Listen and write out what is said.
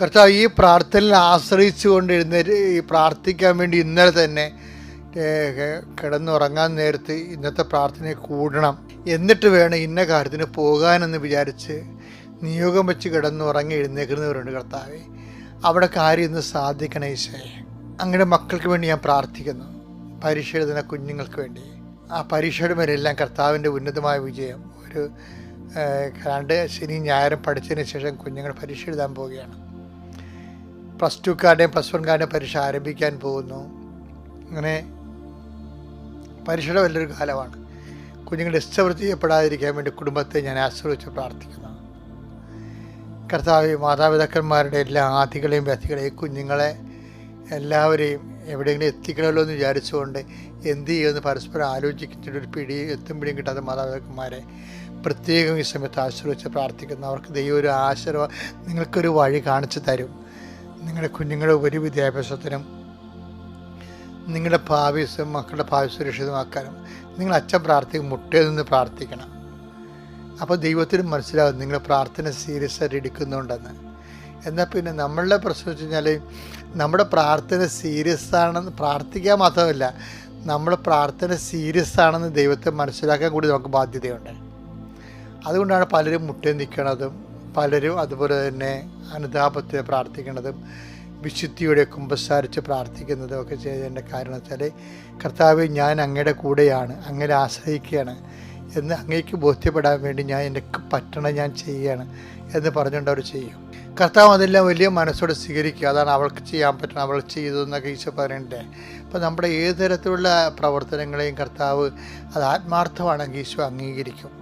കർത്താവ് ഈ പ്രാർത്ഥനയിൽ ആശ്രയിച്ചുകൊണ്ട് എഴുന്നേറ്റ് ഈ പ്രാർത്ഥിക്കാൻ വേണ്ടി ഇന്നലെ തന്നെ കിടന്നുറങ്ങാൻ നേരത്ത് ഇന്നത്തെ പ്രാർത്ഥനയെ കൂടണം. എന്നിട്ട് വേണം ഇന്ന കാര്യത്തിന് പോകാനെന്ന് വിചാരിച്ച് നിയോഗം വെച്ച് കിടന്നുറങ്ങി എഴുന്നേക്കുന്നവരുണ്ട് കർത്താവെ. അവിടെ കാര്യം ഇന്ന് സാധിക്കണേ ഈശോയെ. അങ്ങനെ മക്കൾക്ക് വേണ്ടി ഞാൻ പ്രാർത്ഥിക്കുന്നു. പരീക്ഷ എഴുതുന്ന കുഞ്ഞുങ്ങൾക്ക് വേണ്ടി. ആ പരീക്ഷയുടെ മേലെല്ലാം കർത്താവിന്റെ ഉന്നതമായ വിജയം. ഒരു രണ്ട് ശനി ഞായറും പഠിച്ചതിന് ശേഷം കുഞ്ഞുങ്ങൾ പരീക്ഷ എഴുതാൻ പോവുകയാണ്. പ്ലസ് ടുക്കാരുടെയും പ്ലസ് വൺകാരുടെയും പരീക്ഷ ആരംഭിക്കാൻ പോകുന്നു. അങ്ങനെ പരീക്ഷയുടെ വലിയൊരു കാലമാണ്. കുഞ്ഞുങ്ങൾ ഡിസ്റ്റർബ് വേണ്ടി കുടുംബത്തെ ഞാൻ ആശ്രയിച്ച് പ്രാർത്ഥിക്കുന്നു. കർത്താവ് മാതാപിതാക്കന്മാരുടെ എല്ലാ ആദികളെയും വ്യക്തികളെയും കുഞ്ഞുങ്ങളെ എല്ലാവരെയും എവിടെയെങ്കിലും എത്തിക്കണമല്ലോ എന്ന് വിചാരിച്ചുകൊണ്ട് എന്ത് ചെയ്യുമെന്ന് പരസ്പരം ആലോചിക്കുന്ന ഒരു പിടി എത്തും പിടിയും കിട്ടാത്ത മാതാപിതാക്കന്മാരെ പ്രത്യേകം ഈ സമയത്ത് ആശ്രയിച്ച് പ്രാർത്ഥിക്കുന്നു. അവർക്ക് ദൈവം ഒരു ആശീർവ നിങ്ങൾക്കൊരു വഴി കാണിച്ചു തരും. നിങ്ങളുടെ കുഞ്ഞുങ്ങളുടെ ഒരു വിദ്യാഭ്യാസത്തിനും നിങ്ങളുടെ ഭാവി മക്കളുടെ ഭാവി സുരക്ഷിതമാക്കാനും നിങ്ങൾ അച്ഛൻ പ്രാർത്ഥിക്കും മുട്ടയിൽ നിന്ന് പ്രാർത്ഥിക്കണം. അപ്പോൾ ദൈവത്തിനും മനസ്സിലാവും നിങ്ങൾ പ്രാർത്ഥന സീരിയസ് ആയിട്ട് എടുക്കുന്നുണ്ടെന്ന്. എന്നാൽ പിന്നെ നമ്മളുടെ പ്രശ്നം വെച്ച് കഴിഞ്ഞാൽ നമ്മുടെ പ്രാർത്ഥന സീരിയസ് ആണെന്ന് പ്രാർത്ഥിക്കാൻ മാത്രമല്ല നമ്മുടെ പ്രാർത്ഥന സീരിയസ് ആണെന്ന് ദൈവത്തെ മനസ്സിലാക്കാൻ കൂടി നമുക്ക് ബാധ്യതയുണ്ട്. അതുകൊണ്ടാണ് പലരും മുട്ടയിൽ നിൽക്കണതും പലരും അതുപോലെ തന്നെ അനുതാപത്തെ പ്രാർത്ഥിക്കുന്നതും വിശുദ്ധിയുടെ കുമ്പസാരിച്ച് പ്രാർത്ഥിക്കുന്നതും ഒക്കെ ചെയ്തതിന്റെ കാരണം കർത്താവ് ഞാൻ അങ്ങയുടെ കൂടെയാണ് അങ്ങനെ ആശ്രയിക്കുകയാണ് എന്ന് അങ്ങേക്ക് ബോധ്യപ്പെടാൻ വേണ്ടി ഞാൻ എന്റെ പറ്റണം ഞാൻ ചെയ്യുകയാണ് എന്ന് പറഞ്ഞുകൊണ്ട് അവർ ചെയ്യും. കർത്താവ് അതെല്ലാം വലിയ മനസ്സോടെ സ്വീകരിക്കുക. അതാണ് അവൾക്ക് ചെയ്യാൻ പറ്റണം അവൾ ചെയ്തു എന്നൊക്കെ ഈശോ പറയണ്ടേ അപ്പോൾ നമ്മുടെ ഏത് തരത്തിലുള്ള പ്രവർത്തനങ്ങളെയും കർത്താവ് അത് ആത്മാർത്ഥമാണെങ്കിൽ ഈശോ അംഗീകരിക്കും.